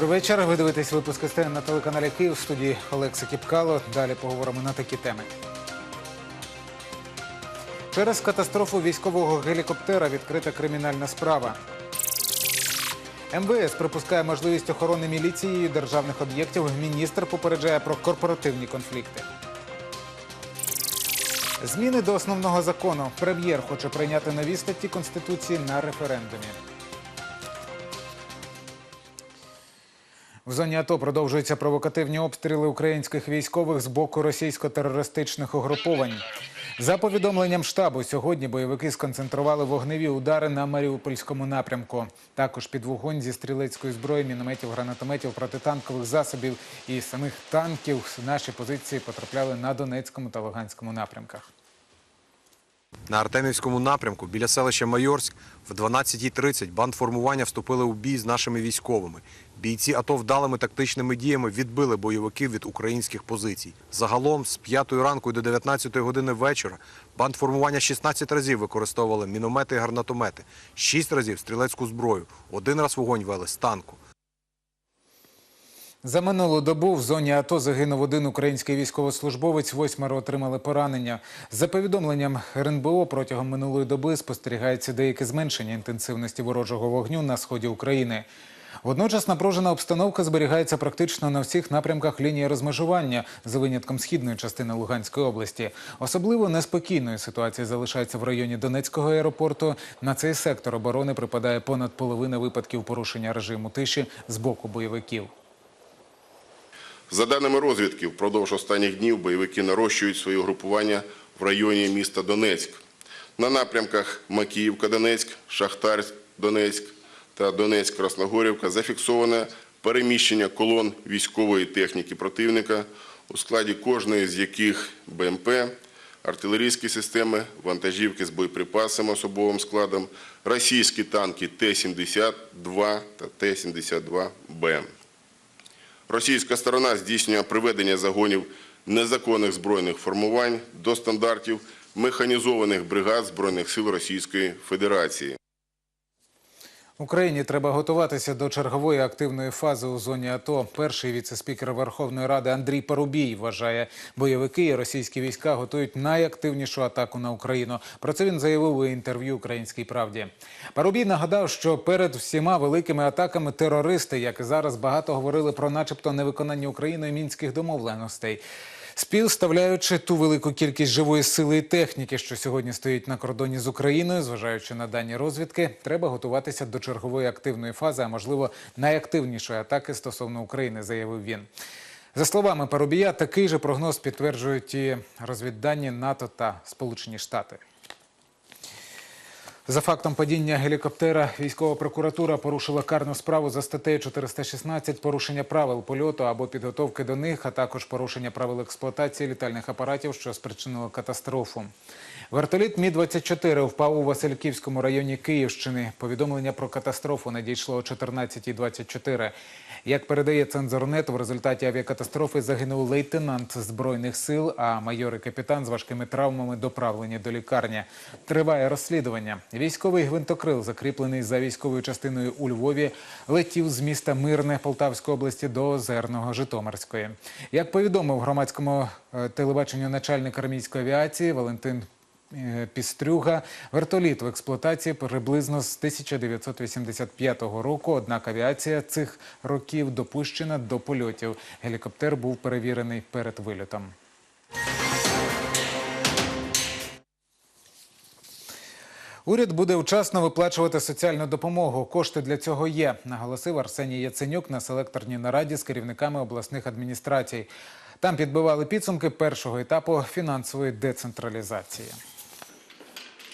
Добрий вечір. Ви дивитесь випуск СТН на телеканалі Київ в студії Олекса Кіпкало. Далі поговоримо на такі теми. Через катастрофу військового гелікоптера відкрита кримінальна справа. МВС припускає можливість охорони міліцією державних об'єктів. Міністр попереджає про корпоративні конфлікти. Зміни до основного закону. Прем'єр хоче прийняти нові статті Конституції на референдумі. В зоні АТО продовжуються провокативні обстріли українських військових з боку російсько-терористичних угруповань. За повідомленням штабу, сьогодні бойовики сконцентрували вогневі удари на Маріупольському напрямку. Також під вогонь зі стрілецької зброї, мінометів, гранатометів, протитанкових засобів і самих танків наші позиції потрапляли на Донецькому та Луганському напрямках. На Артемівському напрямку біля селища Майорськ в 12.30 бандформування вступили у бій з нашими військовими. Бійці АТО вдалими тактичними діями відбили бойовиків від українських позицій. Загалом з 5 ранку до 19 години вечора бандформування 16 разів використовували міномети і гранатомети, 6 разів стрілецьку зброю, один раз вогонь вели з танку. За минулу добу в зоні АТО загинув один український військовослужбовець, восьмеро отримали поранення. За повідомленням РНБО, протягом минулої доби спостерігається деяке зменшення інтенсивності ворожого вогню на сході України. Водночас напружена обстановка зберігається практично на всіх напрямках лінії розмежування, за винятком східної частини Луганської області. Особливо неспокійною ситуація залишається в районі Донецького аеропорту. На цей сектор оборони припадає понад половина випадків порушення режиму тиші з боку бойовиків. За даними розвідки, впродовж останніх днів бойовики нарощують свої угрупування в районі міста Донецьк. На напрямках Макіївка-Донецьк, Шахтарськ-Донецьк та Донецьк-Красногорівка зафіксоване переміщення колон військової техніки противника, у складі кожної з яких БМП, артилерійські системи, вантажівки з боєприпасами особовим складом, російські танки Т-72 та Т-72Б. Російська сторона здійснює приведення загонів незаконних збройних формувань до стандартів механізованих бригад Збройних сил Російської Федерації. Україні треба готуватися до чергової активної фази у зоні АТО. Перший віце-спікер Верховної Ради Андрій Парубій вважає, бойовики і російські війська готують найактивнішу атаку на Україну. Про це він заявив у інтерв'ю Українській правді. Парубій нагадав, що перед всіма великими атаками терористи, як і зараз, багато говорили про, начебто, невиконання Україною мінських домовленостей. Співставляючи ту велику кількість живої сили і техніки, що сьогодні стоїть на кордоні з Україною, зважаючи на дані розвідки, треба готуватися до чергової активної фази, а можливо найактивнішої атаки стосовно України, заявив він. За словами Парубія, такий же прогноз підтверджують і розвіддані НАТО та Сполучені Штати. За фактом падіння гелікоптера військова прокуратура порушила карну справу за статтею 416 порушення правил польоту або підготовки до них, а також порушення правил експлуатації літальних апаратів, що спричинило катастрофу. Вертоліт Мі-24 впав у Васильківському районі Київщини. Повідомлення про катастрофу надійшло о 14.24. Як передає цензорнет, в результаті авіакатастрофи загинув лейтенант збройних сил, а майор і капітан з важкими травмами доправлені до лікарні. Триває розслідування. Військовий гвинтокрил, закріплений за військовою частиною у Львові, летів з міста Мирне Полтавської області до Озерного Житомирської. Як повідомив громадському е, телебаченню начальник армійської авіації Валентин е, Пістрюга, вертоліт в експлуатації приблизно з 1985 року. Однак авіація цих років допущена до польотів. Гелікоптер був перевірений перед вильотом. Уряд буде вчасно виплачувати соціальну допомогу. Кошти для цього є, наголосив Арсеній Яценюк на селекторній нараді з керівниками обласних адміністрацій. Там підбивали підсумки першого етапу фінансової децентралізації.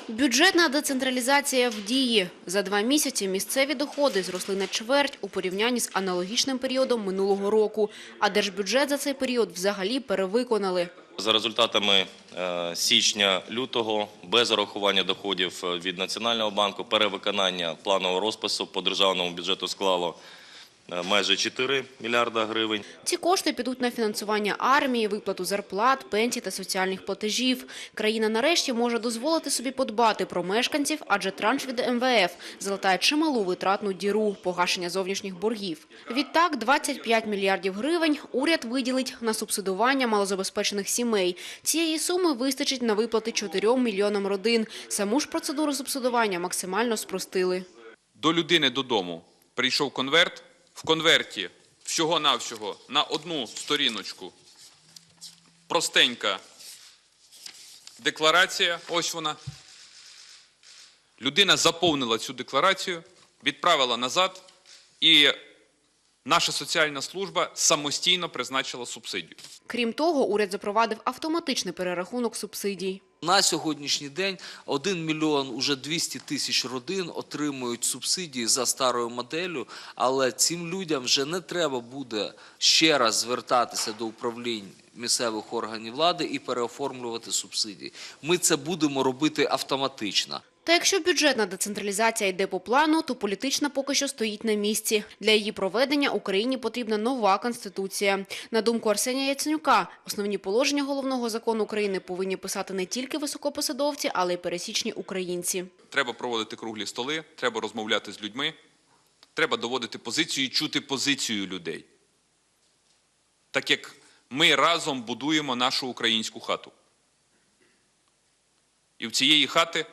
Бюджетна децентралізація в дії. За два місяці місцеві доходи зросли на чверть у порівнянні з аналогічним періодом минулого року. А держбюджет за цей період взагалі перевиконали. За результатами е, січня-лютого, без урахування доходів е, від Національного банку, перевиконання планового розпису по державному бюджету склало майже 4 мільярда гривень. Ці кошти підуть на фінансування армії, виплату зарплат, пенсій та соціальних платежів. Країна нарешті може дозволити собі подбати про мешканців, адже транш від МВФ залатає чималу витратну діру – погашення зовнішніх боргів. Відтак, 25 мільярдів гривень уряд виділить на субсидування малозабезпечених сімей. Цієї суми вистачить на виплати 4 мільйонам родин. Саму ж процедуру субсидування максимально спростили. до людини додому прийшов конверт. В конверті всього-навсього на одну сторіночку простенька декларація. Ось вона. Людина заповнила цю декларацію, відправила назад, і наша соціальна служба самостійно призначила субсидію. Крім того, уряд запровадив автоматичний перерахунок субсидій. На сьогоднішній день 1 мільйон уже 200 тисяч родин отримують субсидії за старою моделлю, але цим людям вже не треба буде ще раз звертатися до управлінь місцевих органів влади і переоформлювати субсидії. Ми це будемо робити автоматично. Та якщо бюджетна децентралізація йде по плану, то політична поки що стоїть на місці. Для її проведення Україні потрібна нова конституція. На думку Арсенія Яценюка, основні положення головного закону України повинні писати не тільки високопосадовці, але й пересічні українці. Треба проводити круглі столи, треба розмовляти з людьми, треба доводити позицію і чути позицію людей. Так як ми разом будуємо нашу українську хату. І в цієї хати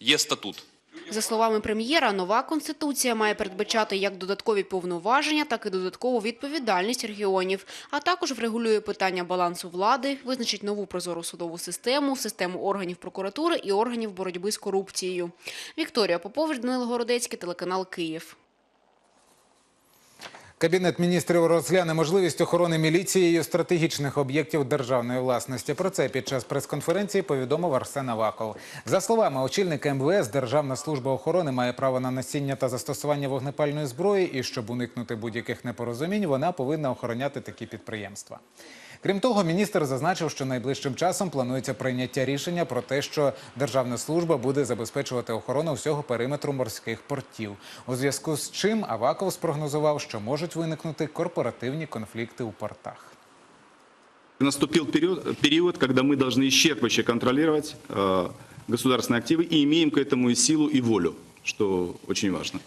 є статут. За словами прем'єра, нова конституція має передбачати як додаткові повноваження, так і додаткову відповідальність регіонів, а також врегулює питання балансу влади, визначить нову прозору судову систему, систему органів прокуратури і органів боротьби з корупцією. Вікторія Попович, Данило Городецький, телеканал Київ. Кабінет міністрів розгляне можливість охорони міліцією стратегічних об'єктів державної власності. Про це під час прес-конференції повідомив Арсен Аваков. За словами очільника МВС, Державна служба охорони має право на носіння та застосування вогнепальної зброї, і щоб уникнути будь-яких непорозумінь, вона повинна охороняти такі підприємства. Крім того, міністр зазначив, що найближчим часом планується прийняття рішення про те, що державна служба буде забезпечувати охорону всього периметру морських портів. У зв'язку з чим Аваков спрогнозував, що можуть виникнути корпоративні конфлікти у портах. Наступил период, период, когда мы должны исчерпывающе контролировать э, государственные активы и имеем к этому и силу, и волю, что очень важно.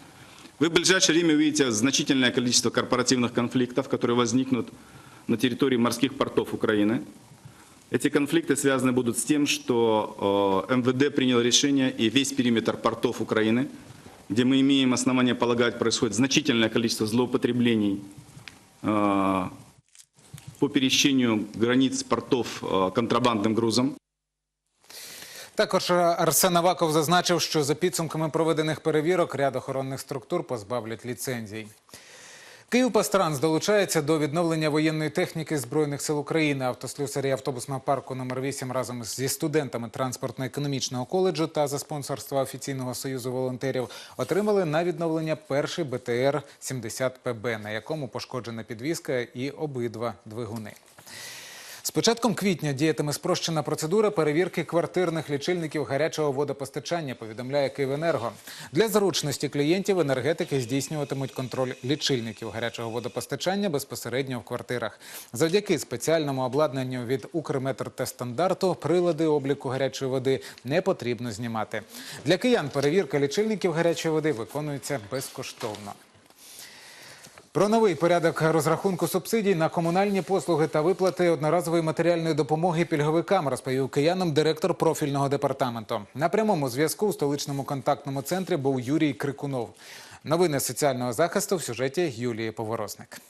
Вы в ближайшее время увидите значительное количество корпоративных конфликтов, которые возникнут на территории морских портов Украины. Эти конфликты связаны будут с тем, что э, МВД принял решение и весь периметр портов Украины, где мы имеем основания полагать, происходит значительное количество злоупотреблений э, по пересечению границ портов э, контрабандным грузом. Також Арсен Аваков зазначив, що за підсумками проведених перевірок ряд охоронних структур позбавлять ліцензій. Київпастранс долучається до відновлення воєнної техніки Збройних сил України. Автослюсарі автобусного парку номер 8 разом зі студентами транспортно-економічного коледжу та за спонсорства офіційного союзу волонтерів отримали на відновлення перший БТР 70 ПБ, на якому пошкоджена підвізка і обидва двигуни. З початком квітня діятиме спрощена процедура перевірки квартирних лічильників гарячого водопостачання, повідомляє Київенерго. Для зручності клієнтів енергетики здійснюватимуть контроль лічильників гарячого водопостачання безпосередньо в квартирах. Завдяки спеціальному обладнанню від Укрметр та стандарту прилади обліку гарячої води не потрібно знімати. Для киян перевірка лічильників гарячої води виконується безкоштовно. Про новий порядок розрахунку субсидій на комунальні послуги та виплати одноразової матеріальної допомоги пільговикам розповів киянам директор профільного департаменту. На прямому зв'язку у столичному контактному центрі був Юрій Крикунов. Новини соціального захисту в сюжеті Юлії Поворозник.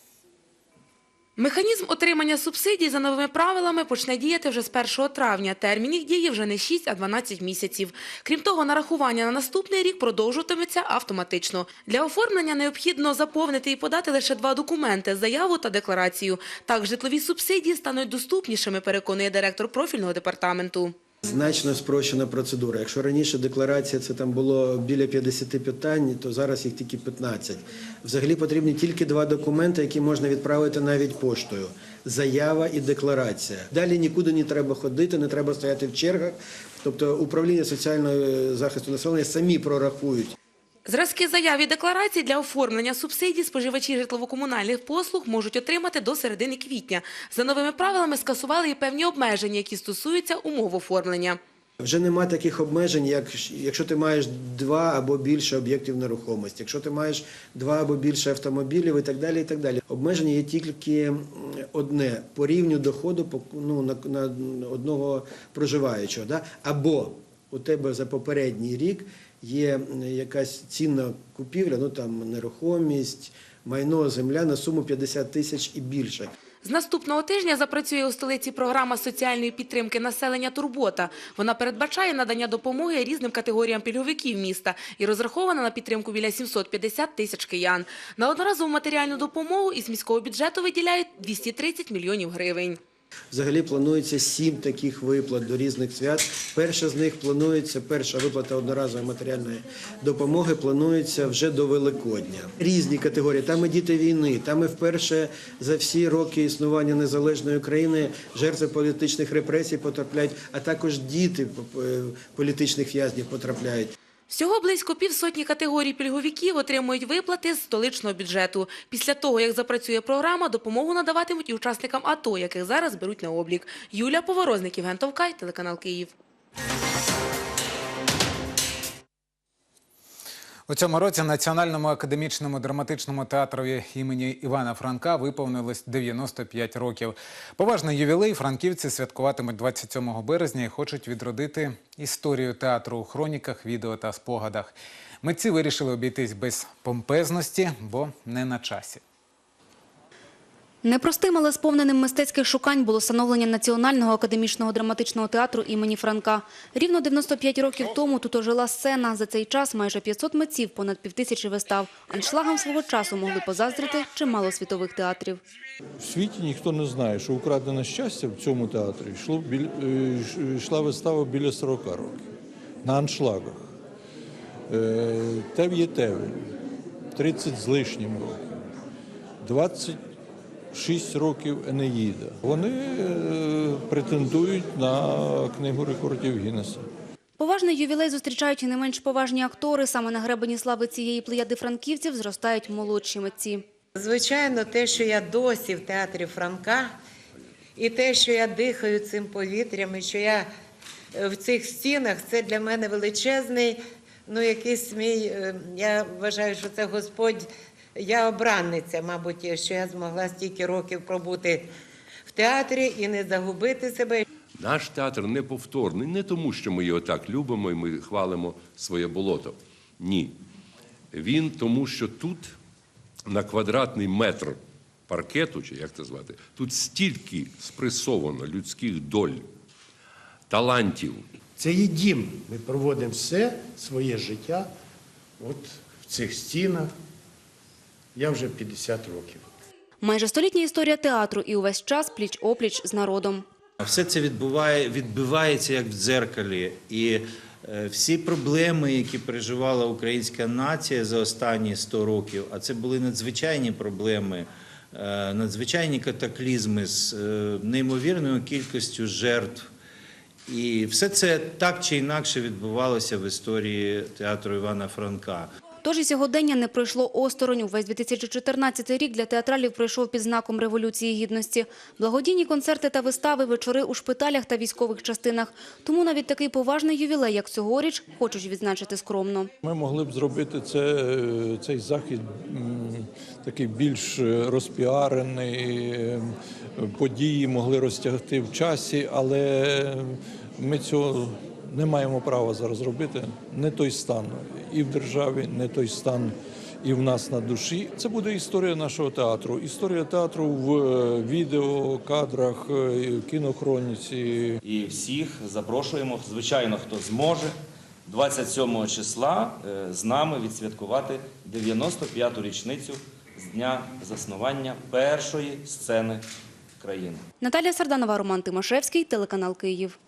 Механізм отримання субсидій за новими правилами почне діяти вже з 1 травня. Термін їх дії вже не 6, а 12 місяців. Крім того, нарахування на наступний рік продовжуватиметься автоматично. Для оформлення необхідно заповнити і подати лише два документи – заяву та декларацію. Так, житлові субсидії стануть доступнішими, переконує директор профільного департаменту. Значно спрощена процедура. Якщо раніше декларація це там було біля 50 питань, то зараз їх тільки 15. Взагалі потрібні тільки два документи, які можна відправити навіть поштою: заява і декларація. Далі нікуди не треба ходити, не треба стояти в чергах. Тобто управління соціального захисту населення самі прорахують. Зразки заяв і декларацій для оформлення субсидій споживачі житлово-комунальних послуг можуть отримати до середини квітня. За новими правилами скасували і певні обмеження, які стосуються умов оформлення. Вже нема таких обмежень, як якщо ти маєш два або більше об'єктів нерухомості, якщо ти маєш два або більше автомобілів і так далі. і так далі. Обмеження є тільки одне по рівню доходу ну, на, на одного проживаючого. Да? Або у тебе за попередній рік є якась цінна купівля, ну там нерухомість, майно, земля на суму 50 тисяч і більше. З наступного тижня запрацює у столиці програма соціальної підтримки населення «Турбота». Вона передбачає надання допомоги різним категоріям пільговиків міста і розрахована на підтримку біля 750 тисяч киян. На одноразову матеріальну допомогу із міського бюджету виділяють 230 мільйонів гривень. Взагалі планується сім таких виплат до різних свят. Перша з них планується, перша виплата одноразової матеріальної допомоги планується вже до Великодня. Різні категорії. Там і діти війни, там і вперше за всі роки існування незалежної України жертви політичних репресій потрапляють, а також діти е, політичних в'язнів потрапляють. Всього близько півсотні категорій пільговиків отримують виплати з столичного бюджету. Після того, як запрацює програма, допомогу надаватимуть і учасникам АТО, яких зараз беруть на облік. Юлія Поворозник, Євген Товкай, телеканал Київ. У цьому році Національному академічному драматичному театрові імені Івана Франка виповнилось 95 років. Поважний ювілей франківці святкуватимуть 27 березня і хочуть відродити історію театру у хроніках, відео та спогадах. Митці вирішили обійтись без помпезності, бо не на часі. Непростим, але сповненим мистецьких шукань було становлення Національного академічного драматичного театру імені Франка. Рівно 95 років тому тут ожила сцена. За цей час майже 500 митців, понад півтисячі вистав. Аншлагом свого часу могли позаздрити чимало світових театрів. В світі ніхто не знає, що украдене щастя в цьому театрі е, йшла вистава біля 40 років на аншлагах. Е, Тев є Тевель, 30 з лишнім років, 26 років Енеїда. Вони е, претендують на книгу рекордів Гіннеса. Поважний ювілей зустрічають і не менш поважні актори. Саме на гребені слави цієї плеяди франківців зростають молодші митці. Звичайно, те, що я досі в театрі Франка, і те, що я дихаю цим повітрям, і що я е, в цих стінах, це для мене величезний, ну якийсь мій, е, я вважаю, що це Господь, я обранниця, мабуть, що я змогла стільки років пробути в театрі і не загубити себе. Наш театр неповторний не тому, що ми його так любимо і ми хвалимо своє болото. Ні. Він тому, що тут на квадратний метр паркету, чи як це звати, тут стільки спресовано людських доль, талантів. Це є дім. Ми проводимо все своє життя от в цих стінах. Я вже 50 років. Майже столітня історія театру і увесь час пліч-опліч з народом. Все це відбуває, відбивається як в дзеркалі. І е, всі проблеми, які переживала українська нація за останні 100 років, а це були надзвичайні проблеми, е, надзвичайні катаклізми з е, неймовірною кількістю жертв. І все це так чи інакше відбувалося в історії театру Івана Франка. Тож і сьогодення не пройшло осторонь. Увесь 2014 рік для театралів пройшов під знаком Революції Гідності. Благодійні концерти та вистави, вечори у шпиталях та військових частинах. Тому навіть такий поважний ювілей, як цьогоріч, хочуть відзначити скромно. Ми могли б зробити це, е, цей захід такий більш е, розпіарений, е, події могли розтягти в часі, але ми цього не маємо права зараз робити. Не той стан і в державі, не той стан і в нас на душі. Це буде історія нашого театру. Історія театру в е, відео, кадрах, е, кінохроніці. І всіх запрошуємо, звичайно, хто зможе 27 числа е, з нами відсвяткувати 95-ту річницю з дня заснування першої сцени країни. Наталія Сарданова, Роман Тимошевський, телеканал Київ.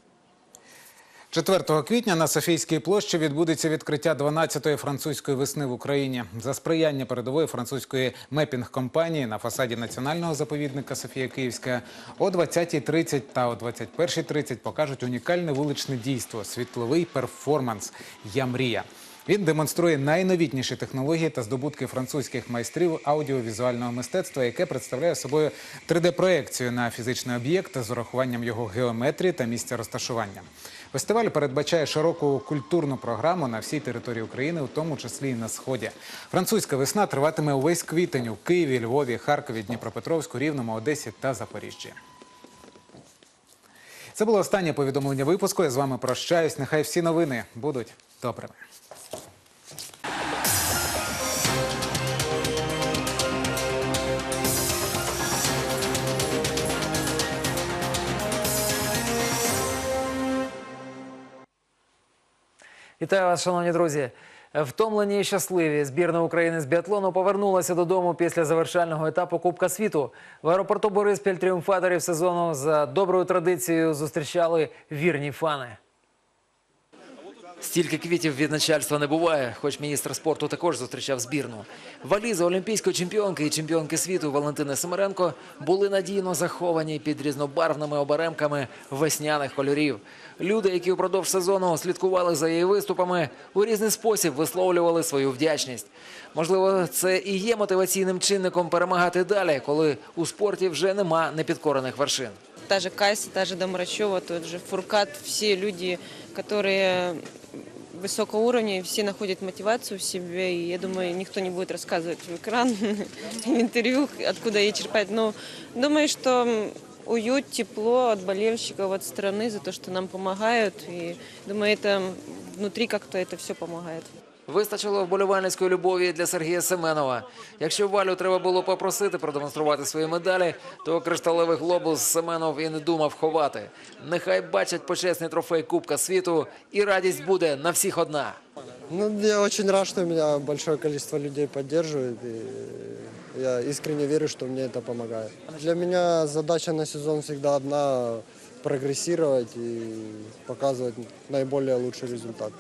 4 квітня на Софійській площі відбудеться відкриття 12-ї французької весни в Україні. За сприяння передової французької мепінг-компанії на фасаді національного заповідника Софія Київська о 20.30 та о 21.30 покажуть унікальне вуличне дійство – світловий перформанс «Я мрія». Він демонструє найновітніші технології та здобутки французьких майстрів аудіовізуального мистецтва, яке представляє собою 3D-проекцію на фізичний об'єкт з урахуванням його геометрії та місця розташування. Фестиваль передбачає широку культурну програму на всій території України, у тому числі і на сході. Французька весна триватиме увесь квітень у Києві, Львові, Харкові, Дніпропетровську, Рівному, Одесі та Запоріжжі. Це було останнє повідомлення випуску. Я з вами прощаюсь. Нехай всі новини будуть добрими. Вітаю вас, шановні друзі. Втомлені і щасливі збірна України з біатлону повернулася додому після завершального етапу Кубка світу. В аеропорту Бориспіль тріумфаторів сезону за доброю традицією зустрічали вірні фани. Стільки квітів від начальства не буває, хоч міністр спорту також зустрічав збірну. Валізи олімпійської чемпіонки і чемпіонки світу Валентини Семеренко були надійно заховані під різнобарвними оберемками весняних кольорів. Люди, які упродовж сезону слідкували за її виступами, у різний спосіб висловлювали свою вдячність. Можливо, це і є мотиваційним чинником перемагати далі, коли у спорті вже нема непідкорених вершин. Та же Кайса, та же Домрачева, тот же Фуркат, все люди, которые высокого уровня, все находят мотивацию в себе, и я думаю, никто не будет рассказывать в экран, в интервью, откуда ей черпать. Но думаю, что м, уют, тепло от болельщиков, от страны за то, что нам помогают, и думаю, это внутри как-то это все помогает. Вистачило вболівальницької любові для Сергія Семенова. Якщо Валю треба було попросити продемонструвати свої медалі, то кришталевий глобус Семенов і не думав ховати. Нехай бачать почесний трофей Кубка світу, і радість буде на всіх одна. Ну, я очень рад, что меня большое количество людей поддерживает. И я искренне верю, что мне это помогает. Для меня задача на сезон всегда одна – прогрессировать и показывать наиболее лучший результат.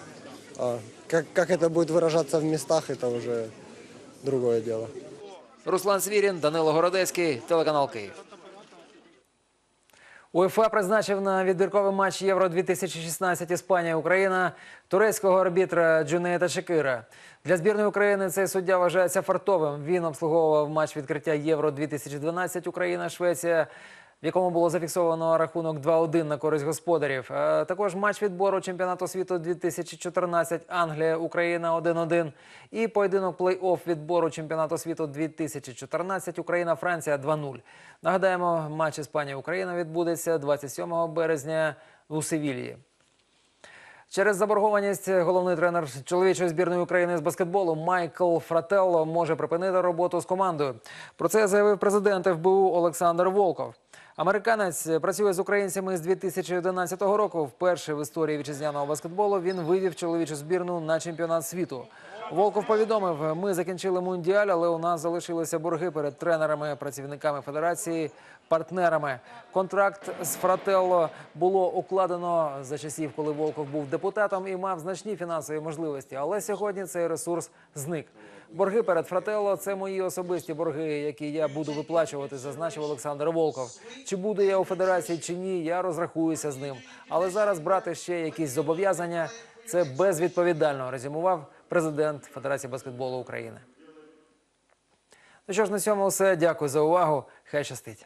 как, как это будет выражаться в местах, это уже другое дело. Руслан Свірін, Данило Городецький, телеканал Київ. УЄФА призначив на відбірковий матч Євро 2016 Іспанія Україна турецького арбітра Джунейта Чекира. Для збірної України цей суддя вважається фартовим. Він обслуговував матч відкриття Євро 2012 Україна Швеція. В якому було зафіксовано рахунок 2-1 на користь господарів. Також матч відбору чемпіонату світу 2014 Англія Україна 1-1 і поєдинок плей-офф відбору чемпіонату світу 2014 Україна Франція 2-0. Нагадаємо, матч Іспанія Україна відбудеться 27 березня у Севільї. Через заборгованість головний тренер чоловічої збірної України з баскетболу Майкл Фрателло може припинити роботу з командою. Про це заявив президент ФБУ Олександр Волков. Американець працює з українцями з 2011 року. Вперше в історії вітчизняного баскетболу він вивів чоловічу збірну на чемпіонат світу. Волков повідомив: ми закінчили мундіаль, але у нас залишилися борги перед тренерами, працівниками федерації, партнерами. Контракт з Фрателло було укладено за часів, коли Волков був депутатом і мав значні фінансові можливості. Але сьогодні цей ресурс зник. Борги перед Фрателло – це мої особисті борги, які я буду виплачувати, зазначив Олександр Волков. Чи буду я у федерації чи ні, я розрахуюся з ним. Але зараз брати ще якісь зобов'язання це безвідповідально, резюмував президент Федерації баскетболу України. Ну що ж, на цьому все. Дякую за увагу. Хай щастить.